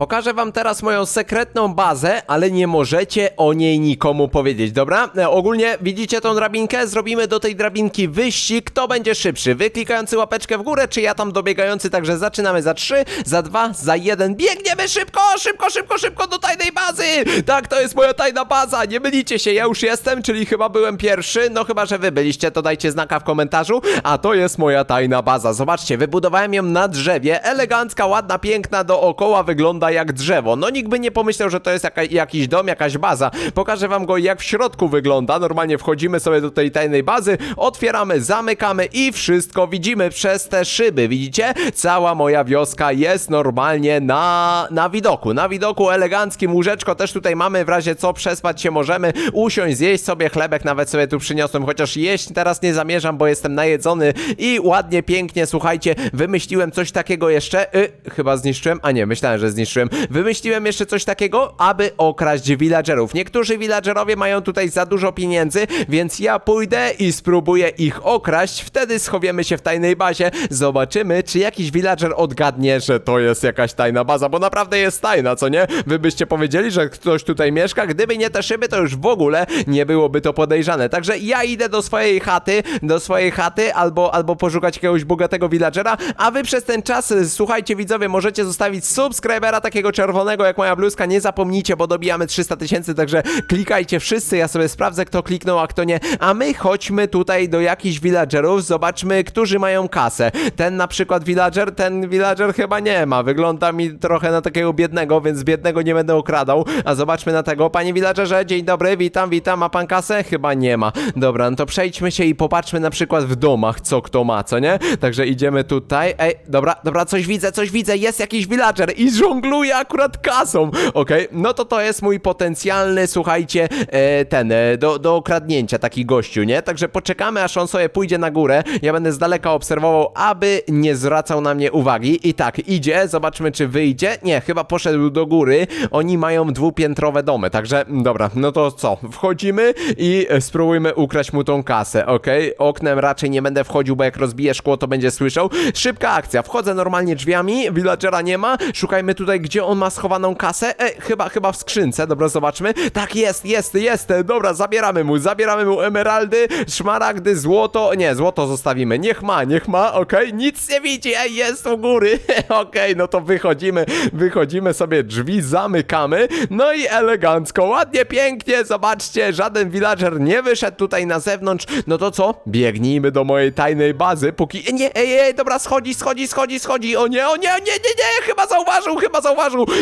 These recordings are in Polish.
Pokażę wam teraz moją sekretną bazę, ale nie możecie o niej nikomu powiedzieć, dobra? E, ogólnie widzicie tą drabinkę? Zrobimy do tej drabinki wyścig, kto będzie szybszy. Wy klikający łapeczkę w górę, czy ja tam dobiegający, także zaczynamy za 3, za 2, za 1. Biegniemy szybko, szybko, szybko, szybko do tajnej bazy! Tak, to jest moja tajna baza, nie mylicie się, ja już jestem, czyli chyba byłem pierwszy, no chyba, że wy byliście, to dajcie znaka w komentarzu, a to jest moja tajna baza. Zobaczcie, wybudowałem ją na drzewie, elegancka, ładna, piękna, dookoła wygląda jak drzewo. No nikt by nie pomyślał, że to jest jaka, jakiś dom, jakaś baza. Pokażę wam go jak w środku wygląda. Normalnie wchodzimy sobie do tej tajnej bazy, otwieramy, zamykamy i wszystko widzimy przez te szyby. Widzicie? Cała moja wioska jest normalnie na, na widoku. Na widoku eleganckim, łóżeczko też tutaj mamy, w razie co przespać się możemy, usiąść, zjeść sobie chlebek, nawet sobie tu przyniosłem, chociaż jeść teraz nie zamierzam, bo jestem najedzony i ładnie, pięknie, słuchajcie, wymyśliłem coś takiego jeszcze, y, chyba zniszczyłem, a nie, myślałem, że zniszczyłem, wymyśliłem jeszcze coś takiego, aby okraść villagerów. Niektórzy villagerowie mają tutaj za dużo pieniędzy, więc ja pójdę i spróbuję ich okraść, wtedy schowiemy się w tajnej bazie, zobaczymy, czy jakiś villager odgadnie, że to jest jakaś tajna baza, bo naprawdę jest tajna, co nie? Wy byście powiedzieli, że ktoś tutaj mieszka, gdyby nie te szyby, to już w ogóle nie byłoby to podejrzane. Także ja idę do swojej chaty, do swojej chaty, albo, albo poszukać jakiegoś bogatego villagera, a wy przez ten czas, słuchajcie widzowie, możecie zostawić subskrybera takiego czerwonego jak moja bluzka, nie zapomnijcie, bo dobijamy 300 tysięcy, także klikajcie wszyscy, ja sobie sprawdzę, kto kliknął, a kto nie, a my chodźmy tutaj do jakichś villagerów, zobaczmy, którzy mają kasę. Ten na przykład villager, ten villager chyba nie ma, wygląda mi trochę na takiego biednego, więc biednego nie będę okradał, a zobaczmy na tego, panie villagerze, dzień dobry, witam, witam, ma pan kasę? Chyba nie ma. Dobra, no to przejdźmy się i popatrzmy na przykład w domach, co kto ma, co nie? Także idziemy tutaj, ej, dobra, dobra, coś widzę, coś widzę, jest jakiś villager i żongluje akurat kasą, okej, no to to jest mój potencjalny, słuchajcie, e, ten, e, do, do okradnięcia taki gościu, nie? Także poczekamy, aż on sobie pójdzie na górę, ja będę z daleka obserwował, aby nie zwracał na mnie uwagi. I tak, idzie, zobaczmy, czy wyjdzie, nie, chyba poszedł do góry, oni mają dwupiętrowe domy, także, mm, dobra, no to co, wchodzimy i spróbujmy ukraść mu tą kasę, okej? Oknem raczej nie będę wchodził, bo jak rozbiję szkło, to będzie słyszał. Szybka akcja, wchodzę normalnie drzwiami, villagera nie ma, szukajmy tutaj, gdzie on ma schowaną kasę, e, chyba, chyba w skrzynce, dobra, zobaczmy, tak, jest, jest, jest, dobra, zabieramy mu, zabieramy mu emeraldy, szmaragdy, złoto, nie, złoto zostawimy, niech ma, niech ma, okej, nic nie widzi, ej, jest u góry, okej, no to wychodzimy, wychodzimy sobie, drzwi zamykamy, no i elegancko, ładnie, pięknie, zobaczcie, żaden villager nie wyszedł tutaj na zewnątrz, no to co? Biegnijmy do mojej tajnej bazy, póki... Nie, ej, ej, dobra, schodzi, schodzi, schodzi, schodzi, o nie, o nie, nie, nie, nie, chyba zauważył, chyba zauważył,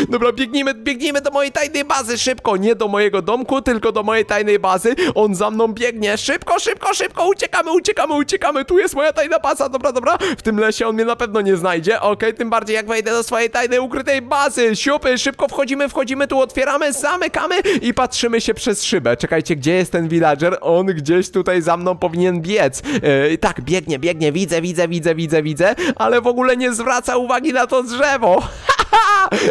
dobra, biegnijmy, biegnijmy do mojej tajnej bazy, szybko, nie do mojego domku, tylko do mojej tajnej bazy, on za mną biegnie, szybko, szybko, szybko, uciekamy, uciekamy, uciekamy, tu jest moja tajna baza, dobra, dobra, w tym lesie on mnie na pewno nie znajdzie, okej, tym bardziej jak wejdę do swojej tajnej, ukrytej bazy, siupy, szybko wchodzimy, wchodzimy, tu otwieramy, zamykamy i patrzymy się przez szybę, czekajcie, gdzie jest ten villager, on gdzieś tutaj za mną powinien biec, yy, tak, biegnie, biegnie, widzę, widzę, widzę, widzę, widzę, ale w ogóle nie zwraca uwagi na to drzewo,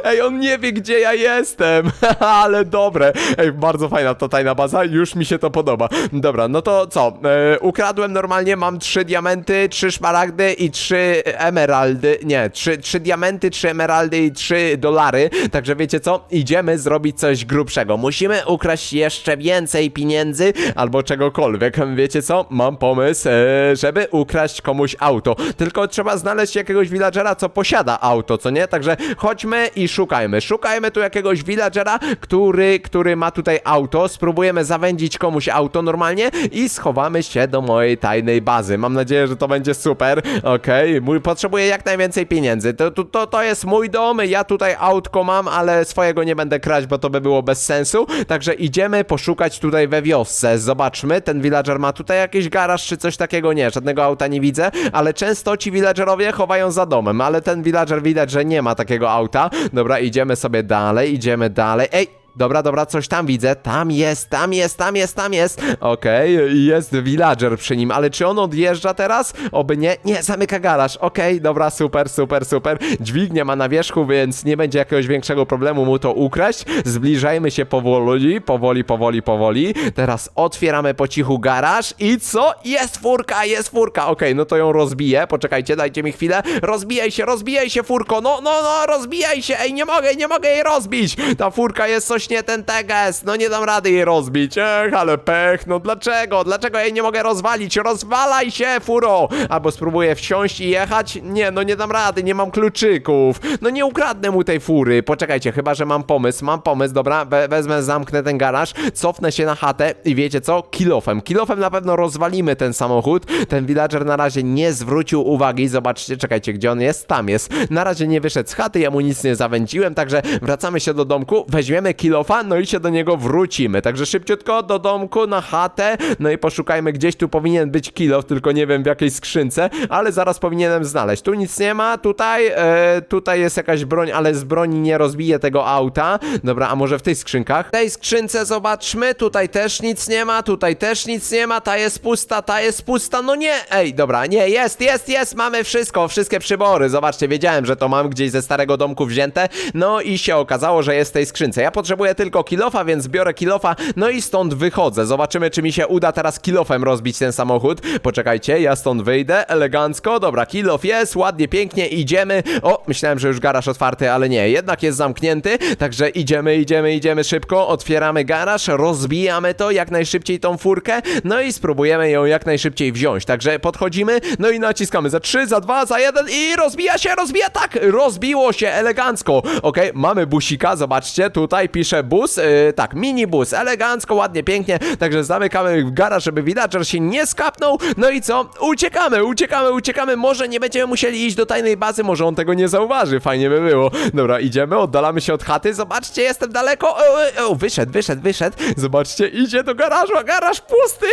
Ej, on nie wie, gdzie ja jestem. Ale dobre. Ej, bardzo fajna ta tajna baza. Już mi się to podoba. Dobra, no to co? E, ukradłem normalnie, mam trzy diamenty, trzy szmaragdy i trzy emeraldy. Nie, trzy, trzy diamenty, trzy emeraldy i trzy dolary. Także wiecie co? Idziemy zrobić coś grubszego. Musimy ukraść jeszcze więcej pieniędzy albo czegokolwiek. Wiecie co? Mam pomysł, e, żeby ukraść komuś auto. Tylko trzeba znaleźć jakiegoś villagera, co posiada auto, co nie? Także chodźmy i szukajmy. Szukajmy tu jakiegoś villagera, który, który ma tutaj auto. Spróbujemy zawędzić komuś auto normalnie i schowamy się do mojej tajnej bazy. Mam nadzieję, że to będzie super. Okej, mój potrzebuję jak najwięcej pieniędzy. To, to, to, to jest mój dom, ja tutaj autko mam, ale swojego nie będę kraść, bo to by było bez sensu. Także idziemy poszukać tutaj we wiosce. Zobaczmy, ten villager ma tutaj jakiś garaż czy coś takiego? Nie, żadnego auta nie widzę, ale często ci villagerowie chowają za domem, ale ten villager widać, że nie ma takiego auta. Dobra, idziemy sobie dalej, idziemy dalej. Ej, dobra, dobra, coś tam widzę. Tam jest, tam jest, tam jest, tam jest. Okej, jest villager przy nim, ale czy on odjeżdża teraz? Oby nie. Nie, zamyka garaż. Okej, dobra, super, super, super. Dźwignię ma na wierzchu, więc nie będzie jakiegoś większego problemu mu to ukraść. Zbliżajmy się powoli, powoli, powoli, powoli. Teraz otwieramy po cichu garaż i co? Jest furka, jest furka. Okej, no to ją rozbiję. Poczekajcie, dajcie mi chwilę. Rozbijaj się, rozbijaj się, furko. No, no, no, rozbijaj się. Ej, nie mogę, nie mogę jej rozbić. Ta furka jest coś ten teges. No nie dam rady jej rozbić. Ech, ale pech. No dlaczego? Dlaczego jej nie mogę rozwalić? Rozwalaj się, furo. Albo spróbuję wsiąść i jechać. Nie, no nie dam rady, nie mam kluczyków. No nie ukradnę mu tej fury. Poczekajcie, chyba, że mam pomysł. Mam pomysł, dobra. We wezmę, zamknę ten garaż, cofnę się na chatę i wiecie co? Kilofem. Kilofem na pewno rozwalimy ten samochód. Ten villager na razie nie zwrócił uwagi. Zobaczcie, czekajcie, gdzie on jest? Tam jest. Na razie nie wyszedł z chaty, ja mu nic nie zawędziłem, także wracamy się do domku, weźmiemy kilofa, no i się do niego wrócimy. Także szybciutko do domku, na chatę, no i poszukajmy, gdzieś tu powinien być kilof, tylko nie wiem w jakiej skrzynce, ale zaraz powinienem znaleźć. Tu nic nie ma, tutaj, e, tutaj jest jakaś broń, ale z broni nie rozbiję tego auta. Dobra, a może w tej skrzynkach? W tej skrzynce zobaczmy, tutaj też nic nie ma, tutaj też nic nie ma, ta jest pusta, ta jest pusta, no nie, ej, dobra, nie, jest, jest, jest, mamy wszystko, wszystkie przybory, zobaczcie, wiedziałem, że to mam gdzieś ze starego domku wzięte, no i się okazało, że jest w tej skrzynce. Ja potrzebuję tylko kilofa, więc biorę kilofa, no i stąd wychodzę. Zobaczymy, czy mi się uda teraz kilofem rozbić ten samochód. Poczekajcie, ja stąd wyjdę, elegancko, dobra, kilof jest, ładnie, pięknie, idziemy. O, myślałem, że już garaż otwarty, ale nie, jednak jest zamknięty, także idziemy, idziemy, idziemy szybko, otwieramy garaż, rozbijamy to, jak najszybciej tą furkę, no i spróbujemy ją jak najszybciej wziąć. Także podchodzimy, no i naciskamy za 3, za 2, za 1 i rozbija się, rozbija, tak, rozbiło się elegancko. Okej, mamy busika, zobaczcie, tutaj pisze bus, yy, tak, minibus, elegancko, ładnie, pięknie, także zamykamy garaż, żeby villager się nie skapnął, no i co? Uciekamy, uciekamy, uciekamy, może nie będziemy musieli iść do tajnej bazy, może on tego nie zauważy, fajnie by było. Dobra, idziemy, oddalamy się od chaty, zobaczcie, jestem daleko, o, o, o, wyszedł, wyszedł, wyszedł, zobaczcie, idzie do garażu, a garaż pusty,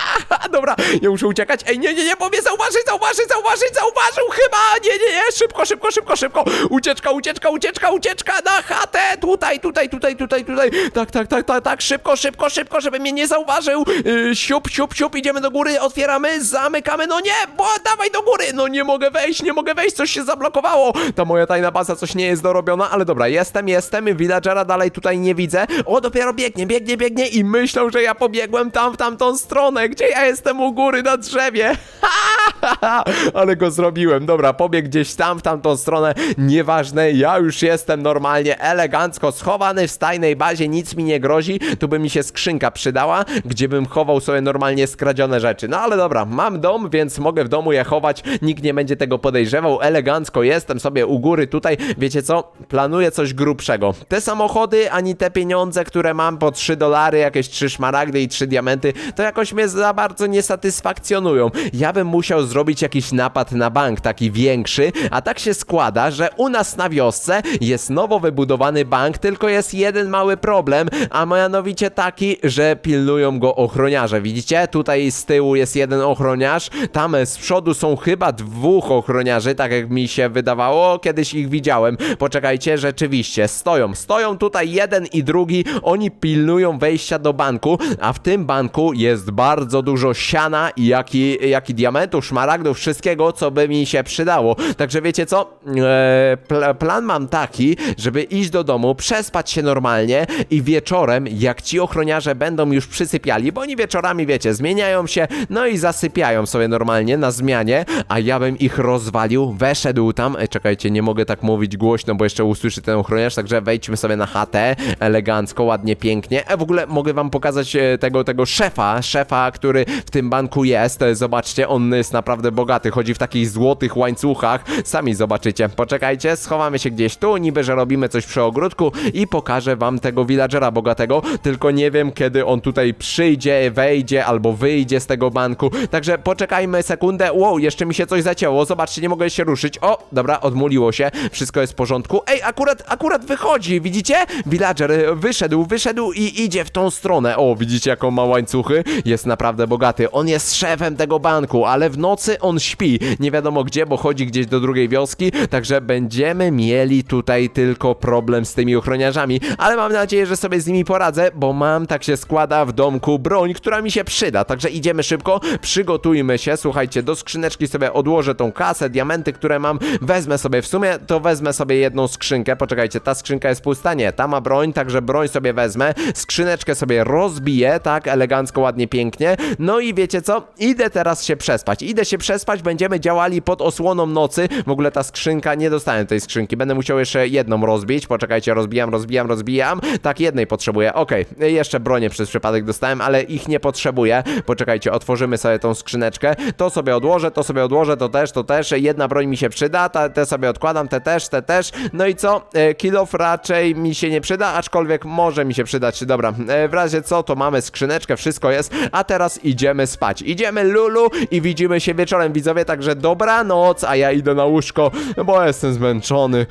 dobra, nie muszę uciekać, ej, nie, nie, nie, bo mnie zauważy, zauważy, zauważy, zauważył chyba, nie, nie, nie, szybko, szybko, szybko, szybko, ucieczka, ucieczka, ucieczka, ucieczka na chatę, tutaj, tutaj, tutaj, tutaj, tutaj, tak, tak, tak, tak, tak, szybko, szybko, szybko, żeby mnie nie zauważył, yy, siup, siup, siup, idziemy do góry, otwieramy, zamykamy, no nie, bo dawaj do góry, no nie mogę wejść, nie mogę wejść, coś się zablokowało, ta moja tajna baza coś nie jest dorobiona, ale dobra, jestem, jestem, villagera dalej tutaj nie widzę, o, dopiero biegnie, biegnie, biegnie i myślą, że ja pobiegłem tam w tamtą stronę, gdzie ja jestem u góry na drzewie, ale go zrobiłem, dobra, pobiegł gdzieś tam w tamtą stronę, nieważne, ja już jestem normalnie, elegancko schowany w stajnej bazie, nic mi nie grozi, tu by mi się skrzynka przydała, gdzie bym chował sobie normalnie skradzione rzeczy, no ale dobra, mam dom, więc mogę w domu je chować, nikt nie będzie tego podejrzewał, elegancko jestem sobie u góry tutaj, wiecie co, planuję coś grubszego, te samochody, ani te pieniądze, które mam po 3 dolary, jakieś 3 szmaragdy i 3 diamenty, to jakoś mnie za bardzo nie satysfakcjonują, ja bym musiał zrobić jakiś napad na bank, taki większy, a tak się składa, że u nas na wiosce jest nowo wybudowany bank, tylko jest jeden mały problem, a mianowicie taki, że pilnują go ochroniarze. Widzicie? Tutaj z tyłu jest jeden ochroniarz, tam z przodu są chyba dwóch ochroniarzy, tak jak mi się wydawało, kiedyś ich widziałem. Poczekajcie, rzeczywiście, stoją, stoją tutaj jeden i drugi, oni pilnują wejścia do banku, a w tym banku jest bardzo dużo siana i jak i, i diamentów, szmaragdów, wszystkiego, co by mi się przydało. Także wiecie co? Eee, pl plan mam taki, żeby iść do domu, przespać się normalnie i wieczorem, jak ci ochroniarze będą już przysypiali, bo oni wieczorami, wiecie, zmieniają się, no i zasypiają sobie normalnie na zmianie, a ja bym ich rozwalił, weszedł tam, Ej, czekajcie, nie mogę tak mówić głośno, bo jeszcze usłyszy ten ochroniarz, także wejdźmy sobie na chatę, elegancko, ładnie, pięknie. E, w ogóle mogę wam pokazać e, tego, tego szefa, szefa, który w tym banku jest, E, zobaczcie, on naprawdę bogaty, chodzi w takich złotych łańcuchach, sami zobaczycie. Poczekajcie, schowamy się gdzieś tu, niby, że robimy coś przy ogródku i pokażę wam tego villagera bogatego, tylko nie wiem, kiedy on tutaj przyjdzie, wejdzie albo wyjdzie z tego banku, także poczekajmy sekundę, wow, jeszcze mi się coś zacięło, zobaczcie, nie mogę się ruszyć, o, dobra, odmuliło się, wszystko jest w porządku, ej, akurat, akurat wychodzi, widzicie? Villager e, wyszedł, wyszedł i idzie w tą stronę, o, widzicie, jaką ma łańcuchy, jest naprawdę bogaty, on jest szefem tego banku, ale w nocy on śpi. Nie wiadomo gdzie, bo chodzi gdzieś do drugiej wioski, także będziemy mieli tutaj tylko problem z tymi ochroniarzami, ale mam nadzieję, że sobie z nimi poradzę, bo mam, tak się składa, w domku broń, która mi się przyda, także idziemy szybko, przygotujmy się, słuchajcie, do skrzyneczki sobie odłożę tą kasę, diamenty, które mam, wezmę sobie w sumie, to wezmę sobie jedną skrzynkę, poczekajcie, ta skrzynka jest pusta, nie, ta ma broń, także broń sobie wezmę, skrzyneczkę sobie rozbiję, tak, elegancko, ładnie, pięknie, no i wiecie co, idę teraz się przespać, idę się przespać, będziemy działali pod osłoną nocy, w ogóle ta skrzynka, nie dostałem tej skrzynki, będę musiał jeszcze jedną rozbić, poczekajcie, rozbijam, rozbijam, rozbijam, tak, jednej potrzebuję, okej, jeszcze bronię przez przypadek dostałem, ale ich nie potrzebuję, poczekajcie, otworzymy sobie tą skrzyneczkę, to sobie odłożę, to sobie odłożę, to też, to też, jedna broń mi się przyda, ta, te sobie odkładam, te też, te też, no i co, e, kilof raczej mi się nie przyda, aczkolwiek może mi się przydać, dobra, e, w razie co, to mamy skrzyneczkę, wszystko jest, a teraz idziemy spać, idziemy Lulu i widzimy się wieczorem, widzowie, także dobranoc, a ja idę na łóżko, bo jestem zmęczony.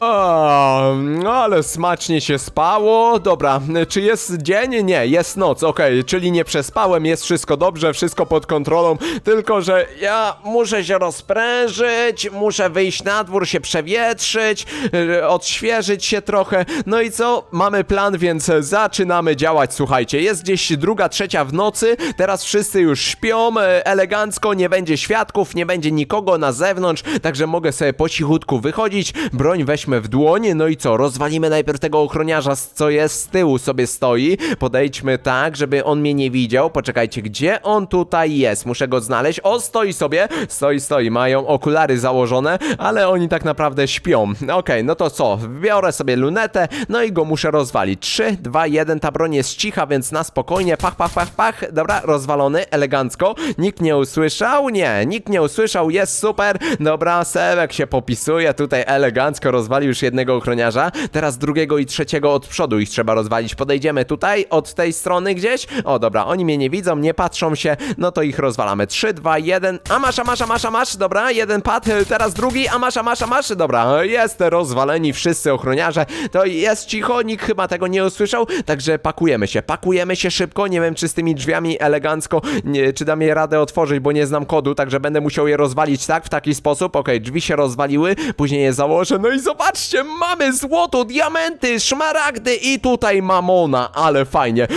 A, no ale smacznie się spało. Dobra, czy jest dzień? Nie, jest noc, okej, czyli nie przespałem, jest wszystko dobrze, wszystko pod kontrolą, tylko że ja muszę się rozprężyć, muszę wyjść na dwór, się przewietrzyć, yy, odświeżyć się trochę. No i co? Mamy plan, więc zaczynamy działać, słuchajcie. Jest gdzieś druga, trzecia w nocy, teraz wszyscy już śpią, e, elegancko, nie będzie świadków, nie będzie nikogo na zewnątrz, także mogę sobie po cichutku wychodzić, broń weźmy w dłoń, no i co, rozwalimy najpierw tego ochroniarza, co jest z tyłu sobie stoi, podejdźmy tak, żeby on mnie nie widział, poczekajcie, gdzie on tutaj jest, muszę go znaleźć, o, stoi sobie, stoi, stoi, mają okulary założone, ale oni tak naprawdę śpią, okej, no to co, biorę sobie lunetę, no i go muszę rozwalić, 3, 2, 1, ta broń jest cicha, więc na spokojnie, pach, pach, pach, pach, dobra, rozwalony, elegancko, nikt nie usłyszał, nie, nikt nie usłyszał, jest super, dobra, Sebek się popisuje, tutaj elegancko. Rozwalił już jednego ochroniarza, teraz drugiego i trzeciego od przodu ich trzeba rozwalić, podejdziemy tutaj, od tej strony gdzieś, o dobra, oni mnie nie widzą, nie patrzą się, no to ich rozwalamy, 3, 2, 1, a masz, a masz, a masz, a masz, dobra, jeden pad, teraz drugi, a masz, a masz, a masz, dobra, jest rozwaleni wszyscy ochroniarze, to jest cicho, nikt chyba tego nie usłyszał, także pakujemy się, pakujemy się szybko, nie wiem czy z tymi drzwiami elegancko, nie, czy dam je radę otworzyć, bo nie znam kodu, także będę musiał je rozwalić tak, w taki sposób, okej, drzwi się rozwaliły, później je założę, no i zobaczcie, mamy złoto, diamenty, szmaragdy i tutaj mamona, ale fajnie,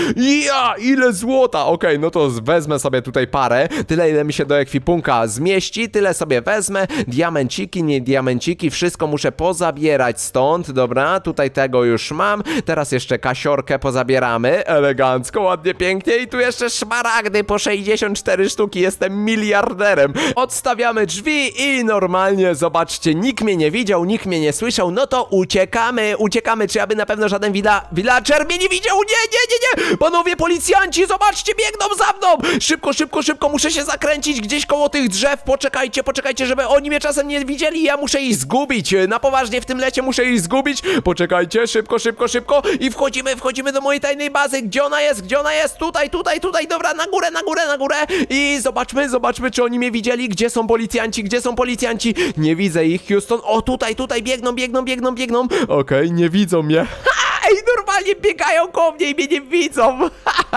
ja, ile złota, okej, no to wezmę sobie tutaj parę, tyle ile mi się do ekwipunka zmieści, tyle sobie wezmę, diamenciki, nie diamenciki, wszystko muszę pozabierać stąd, dobra, tutaj tego już mam, teraz jeszcze kasiorkę pozabieramy, elegancko, ładnie, pięknie. I tu jeszcze szmaragdy po 64 sztuki, jestem miliarderem, odstawiamy drzwi i normalnie, zobaczcie, nikt mnie nie widział, nikt mnie nie słyszał, no to uciekamy, uciekamy, czy aby na pewno żaden wila, villager mnie nie widział, nie, nie, nie, nie, panowie policjanci, zobaczcie, biegną za mną, szybko, szybko, szybko, muszę się zakręcić gdzieś koło tych drzew, poczekajcie, poczekajcie, żeby oni mnie czasem nie widzieli, ja muszę ich zgubić, na poważnie w tym lecie muszę ich zgubić, poczekajcie, szybko, szybko, szybko i wchodzimy, wchodzimy do mojej tajnej bazy, gdzie ona jest, gdzie ona jest, tutaj, tutaj, tutaj, dobra, na górę, na górę, na górę. I zobaczmy, zobaczmy, czy oni mnie widzieli, gdzie są policjanci, gdzie są policjanci, nie widzę ich, Houston, o tutaj, tutaj, biegną, biegną, biegną, biegną, okej, nie widzą mnie, Ej, normalnie biegają koło mnie i mnie nie widzą.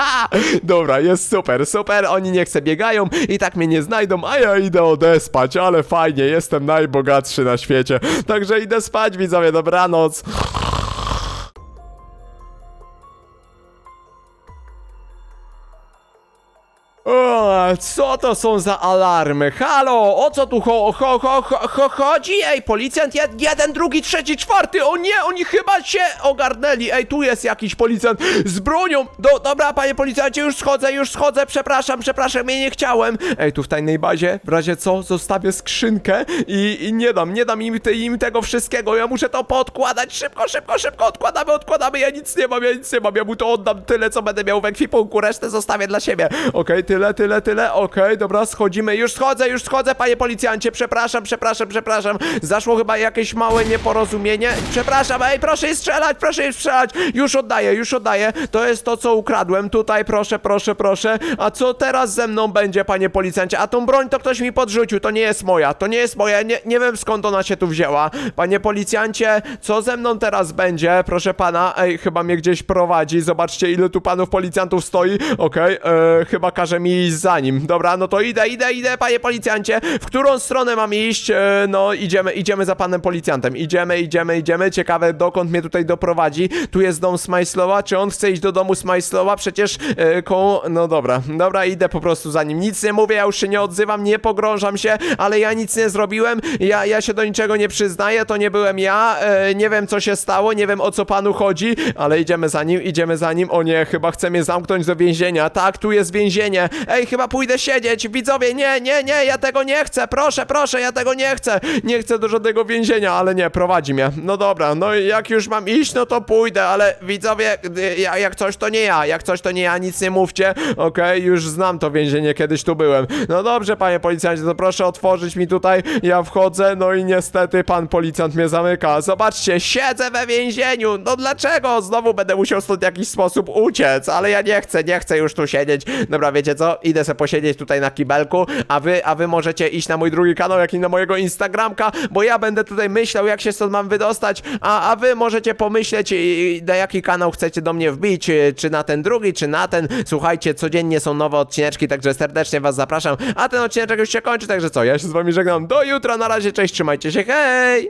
Dobra, jest super, super. Oni nie chcę biegają i tak mnie nie znajdą, a ja idę odespać, ale fajnie, jestem najbogatszy na świecie. Także idę spać, widzowie, dobranoc. Co to są za alarmy? Halo, o co tu cho, cho, cho, cho, chodzi? Ej, policjant jed, jeden, drugi, trzeci, czwarty, o nie, oni chyba się ogarnęli. Ej, tu jest jakiś policjant z bronią. Do, dobra, panie policjancie, już schodzę, już schodzę, przepraszam, przepraszam, ja nie chciałem. Ej, tu w tajnej bazie, w razie co, zostawię skrzynkę i, i nie dam, nie dam im, te, im tego wszystkiego, ja muszę to podkładać, szybko, szybko, szybko, odkładamy, odkładamy, ja nic nie mam, ja nic nie mam, ja mu to oddam tyle, co będę miał w ekwipunku, resztę zostawię dla siebie. Okej, tyle, tyle, tyle, okej, dobra, schodzimy, już schodzę, już schodzę, panie policjancie, przepraszam, przepraszam, przepraszam, zaszło chyba jakieś małe nieporozumienie, przepraszam, ej, proszę strzelać, proszę strzelać, już oddaję, już oddaję, to jest to, co ukradłem, tutaj, proszę, proszę, proszę, a co teraz ze mną będzie, panie policjancie, a tą broń to ktoś mi podrzucił, to nie jest moja, to nie jest moja, nie, nie wiem skąd ona się tu wzięła, panie policjancie, co ze mną teraz będzie, proszę pana, ej, chyba mnie gdzieś prowadzi, zobaczcie, ile tu panów policjantów stoi, okej, e, chyba każe mi z za nim. Dobra, no to idę, idę, idę, panie policjancie. W którą stronę mam iść? E, no, idziemy, idziemy za panem policjantem. Idziemy, idziemy, idziemy. Ciekawe, dokąd mnie tutaj doprowadzi. Tu jest dom Smajslowa. Czy on chce iść do domu Smajslowa? Przecież e, koło... No dobra, dobra, idę po prostu za nim. Nic nie mówię, ja już się nie odzywam, nie pogrążam się, ale ja nic nie zrobiłem. Ja, ja się do niczego nie przyznaję, to nie byłem ja. E, nie wiem, co się stało, nie wiem, o co panu chodzi, ale idziemy za nim, idziemy za nim. O nie, chyba chce mnie zamknąć do więzienia. Tak, tu jest więzienie. Ej, chyba pójdę siedzieć. Widzowie, nie, nie, nie, ja tego nie chcę. Proszę, proszę, ja tego nie chcę. Nie chcę do żadnego więzienia, ale nie, prowadzi mnie. No dobra, no i jak już mam iść, no to pójdę, ale widzowie, y, ja, jak coś to nie ja, jak coś to nie ja, nic nie mówcie. Okej, już znam to więzienie, kiedyś tu byłem. No dobrze, panie policjancie, to proszę otworzyć mi tutaj. Ja wchodzę, no i niestety pan policjant mnie zamyka. Zobaczcie, siedzę we więzieniu. No dlaczego? Znowu będę musiał stąd w jakiś sposób uciec, ale ja nie chcę, nie chcę już tu siedzieć. Dobra, wiecie co? Idę sobie posiedzieć tutaj na kibelku, a wy, a wy możecie iść na mój drugi kanał, jak i na mojego Instagramka, bo ja będę tutaj myślał, jak się stąd mam wydostać, a, a wy możecie pomyśleć, i- i na jaki kanał chcecie do mnie wbić, y, czy na ten drugi, czy na ten. Słuchajcie, codziennie są nowe odcineczki, także serdecznie was zapraszam, a ten odcinek już się kończy, także co, ja się z wami żegnam, do jutra, na razie, cześć, trzymajcie się, hej!